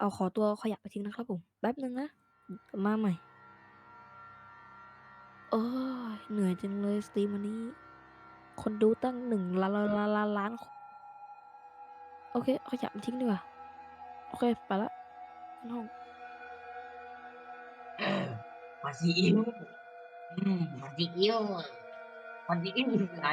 เอา ขอตัวขยะไปทิ้งนะครับผม แป๊บหนึ่งนะ มาใหม่ โอ๊ยเหนื่อยจังเลยสตรีมวันนี้ คนดูตั้ง1ล้านล้านล้านล้าน โอเคเอาขยะมาทิ้งดีกว่า โอเค ไปล้วขึ้นห้องเออผัดซีอิ๊วอืมผัดซีอิ๊วผัดซีอิ๊วอยู่ไหน?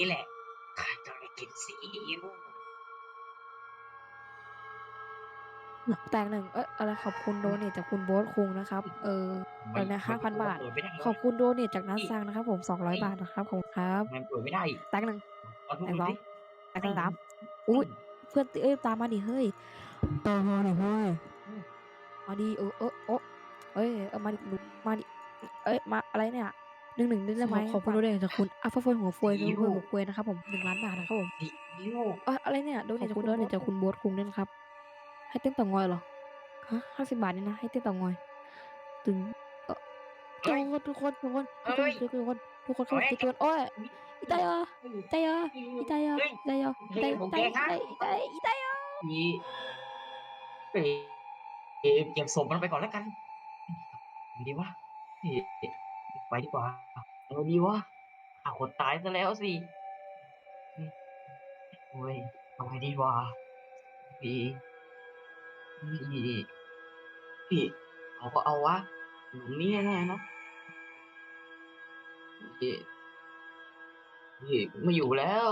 นนี้แหละข้าจะได้กินซีอิ๊วหนักแตก1เอ๊ยอะไรขอบคุณโดเนตจากคุณโบ๊ทคุงนะครับ เอ่อไมอะไรนะมัน5,000บาทเปิดไม่ได้ขอบคุณโดเนตจากนัทพี่ซังนะครับ ผมพี่200บาทนะครับขอบคุณครับมันเปิดไม่ได้แตก1ลองทุบแตกดู2สิแตก3อุ๊ยเพื่อนเอ๊ยตามมาดิเฮ้ยตามมาดิเฮ้ยอืมมาดิเออเออโอ๊ะเฮ้ยเออมาดิหนูมาดิเอ๊ยมาอะไรเนี่ย 11ได้ไหมขอบคุณโดเนตจากคุณอัลฟาโฟยหัวเฟยซีอิ๊วเฟยหัวเฟยนะครับผม1,000,000บาทนะครับผมซีอิ๊วเอ๊ยอะไรเนี่ยโดเนตจากคุณโดเนตจากคุณโบ๊ทคุงด้วยนะครับ ให้เต้นเต่างอยเหรอฮะ50บาทนี่นะ ให้เต้นเต่างอยตึงเอ่อเฮ้ยทุกคนทุกคนทุกคนเฮ้ยทุกคนทุกคนทุกคนเฮ้เข้ายมาเตือนโอ๊ย Itaya เฮ้ย Itaya เฮ้ย Itaya เฮ้ย Itaya เฮ้ย Itaya ผมแกล้งครับ Itaya Itaya นี่เอ๊ะเอ๊ะเก็บศพมันไปก่อนแล้วกันไงดีวะเอ๊ะ ไปดีกว่าเอาดีวะอ้าวคนตายซะแล้วสิอืมโอ้ยเอาไงดีวะพี่พี่พี่เอาก็เอาวะหลุมนี้แน่ๆเนาะพี่พี่ไม่อยู่แล้ว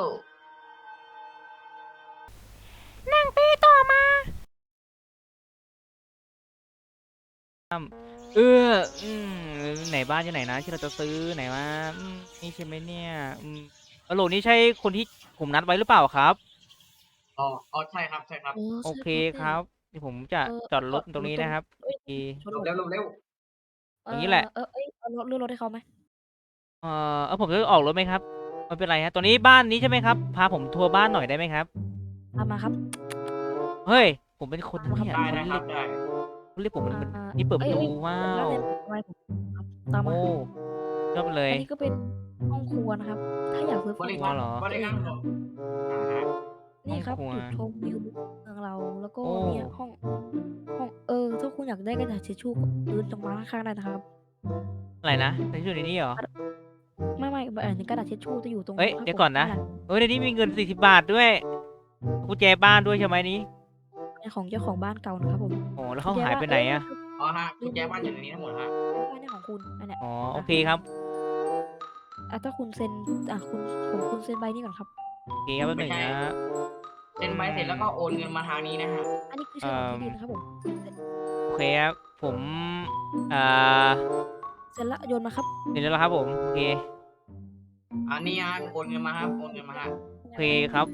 เอออืม ไหนบ้านอยู่ไหนนะที่เราจะซื้อไหนวะอืมนี่ใช่ไหมเนี่ยอืมฮัลโหลนี่ใช่คนที่ผมนัดไว้หรือเปล่าครับ อ๋ออ๋อใช่ครับใช่ครับเออโอใช่เคครับครับเดี๋ยวผมจะเออจอดรถเอ่อตรงนี้ตรงนะครับเอ้ย โอเค ชนเร็วผมเร็วเร็วอย่างนี้แหละ เออเอ้ยเอารถเลื่อนรถให้เขาไหมเอ่อเอาผมจะออกรถไหมครับไม่เป็นไรฮะตอนนี้บ้านนี้ใช่ไหมครับ พาผมทัวร์บ้านหน่อยได้ไหมครับ ตามมาครับ เฮ้ย ผมเป็นคนเนี่ยได้เขานะคเรีรัยบกได้เขาเรียกผมเป็นอ่านี่เปิดประตูอ้ยว้าแล้วว เนี่ยทำไมผมครับ ตามมาโอ้ยอดเลยอันนี้ก็เป็นห้องครัวนะครับ ถ้าอยากซื้อบริไฟการเหรอบริการผมอ่าฮะนี่ครับห้องครัวจุดชมวิวเมืองเราแล้วก็โอ้เนี่ยห้องห้องเออ ถ้าคุณอยากได้กระดาษทิชชู่ก็ซื้อตรงร้านข้างๆได้นะครับ อะไรนะในที่อยู่ในนี้เหรอ ไม่ไม่แบบอันนี้กระดาษทิชชู่จะอยู่ตรงเฮ้ยข้างเดี๋ยวบก่อนนะเฮ้ยในนี้มีเงินสี่สิบบาทด้วยกุญแจบ้านด้วยใช่ไหมนี้เป็นของเจ้าของบ้านเก่านะครับผมโอ้แล้วเขาหายไปไหนอะ อ๋อฮะกุญแจบ้านอยู่ในนี้ทั้งหมดฮะบ้านเนี่ยของคุณอันเนี้ยอ๋อโอเคครับอะถ้าคุณเซ็นอะคุณผมคุณเซ็นใบนี้ก่อนครับ โอเคครับแป๊บหนึ่งนะเซ็นใบเสร็จแล้วก็โอนเงินมาทางนี้นะฮะอันนี้คือชื่อของที่ดินนะครับผมเซ็นโอเคครับผมอ่าเซ็นละโยนมาครับเสร็จแล้วครับผมโอเคอันนี้ฮะโอนเงินมาครับโอนเงินมาฮะโอเคครับ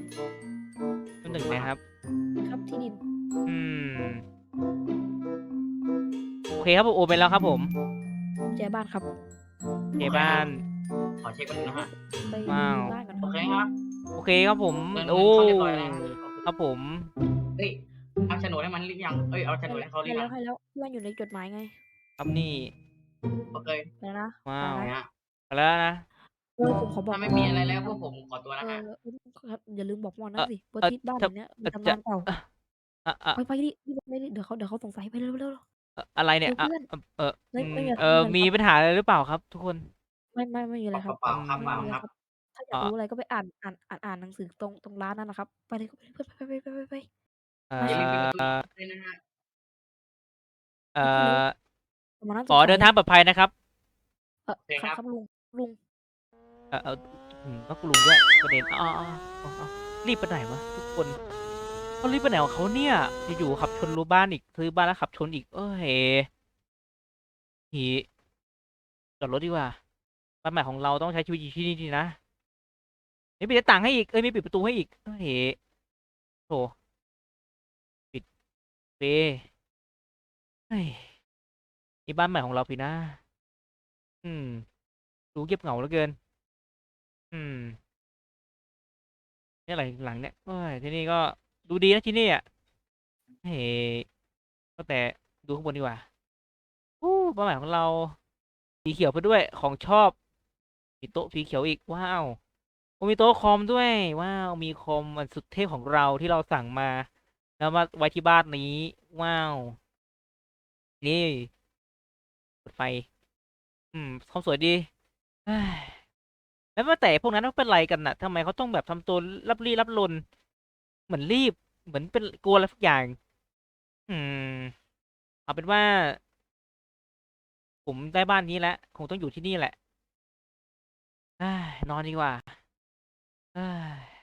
แป๊บหนึ่งนะครับ ครับที่ดิน อืมโอ เคครับผมโอนไปแล้วครับผมกุญแจบ้านครับ เจบ้าน ขอเช็คก่อนนะฮะไปว้าวดูบ้านก่อนคโอรับเคครับโอเคครับผมเงินโอ้เขาเรียบร้อยแล้วครับผมเฮ้ยเอาโฉนดให้มันหรือยังเอ้ยเอาโฉนดให้เขาหรืให้อแล้ยัวงให้แล้วเพื่อนอยู่ในจดหมายไงครับนี่โอเคไปแล้วนะว้าวไปนะนะฮะไปแล้วนะ เออผมขอบอกถ้าไม่มีอะไรแล้วพวกผมขอตัวเอนะอฮะครับอย่าลืมบอกมอนนั่เอ่นอสิเปิดเอ่อทิศบ้านจะแบบเนี้ยมีเอ่อตำจะนานเก่าอะอะ ไปไปดิไม่ดิเดี๋ยวเขาเดี๋ยวเขาสงสัยไปเร็วเร็ว เร็วอะอะไรเนี่ยอะเพื่อนเออไม่อืมไม่มีอะไรเออ ไม่มีมีอะไรปัญหาอะไรหรือเปล่าครับ ทุกคน ไม่ไม่ไม่มีอะไรครับ เปล่าๆครับเปล่าไม่มีคอะรับไรครับถ้าอยากรู้อะไรก็ไปอ่านอ่านอ่านอ่านหนังสือตรงตรงร้านนั่นนะครับ ไปเลยไปไปไปไปไปไปเอ่อย่าลืมปิดอประตูด้วยนะฮะ เอ่อประมาณนั้นขอเดินทางปลอดภัยนะครับ เออครับครับลุงลุงเออเอออืมต้องลุงด้วยประเด็นอ๋ออ๋ออ๋ออ๋อรีบไปไหนวะทุกคน เขารีบไปไหนของเขาเนี่ย อยู่ๆขับชนรั้วบ้านอีกซื้อบ้านแล้วขับชนอีก เอ้ยหีจอดรถดีกว่าบ้านใหม่ของเราต้องใช้ชีวิตอยู่ที่นี่ดีนะไม่ปิดหน้าต่างให้อีก เอ้ยไม่ปิดประตูให้อีก เอ้ยโถปิดเปเฮ้ยนี่บ้านใหม่ของเราพี่นะ อืม ดูเงียบเหงาเหลือเกิน อืมนี่อะไรหลังเนี่ยโอ้ยที่นี่ก็ ดูดีนะที่นี่อะเฮ้ก็แต่ดูข้างบนดีกว่าอู้บ้าหม่ของเราสีเขียวไปด้วยของชอบ มีโต๊ะสีเขียวอีกว้าวมีโต๊ะคอมด้วยว้าวมีคอมอันสุดเทพของเราที่เราสั่งมา แล้วมาไว้ที่บ้านนี้ว้าวนี่เปิดไฟ อืมคอมสวยดีแล้วว่าแต่พวกนั้นมันเป็นไรกันน่ะทำไมเขาต้องแบบทำตัวรับรีรับลน เหมือนรีบ เหมือนเป็นกลัวอะไรสักอย่าง อืม เอาเป็นว่า ผมได้บ้านนี้แล้วคงต้องอยู่ที่นี่แหละเอ้ยนอนดีกว่าเอ้ย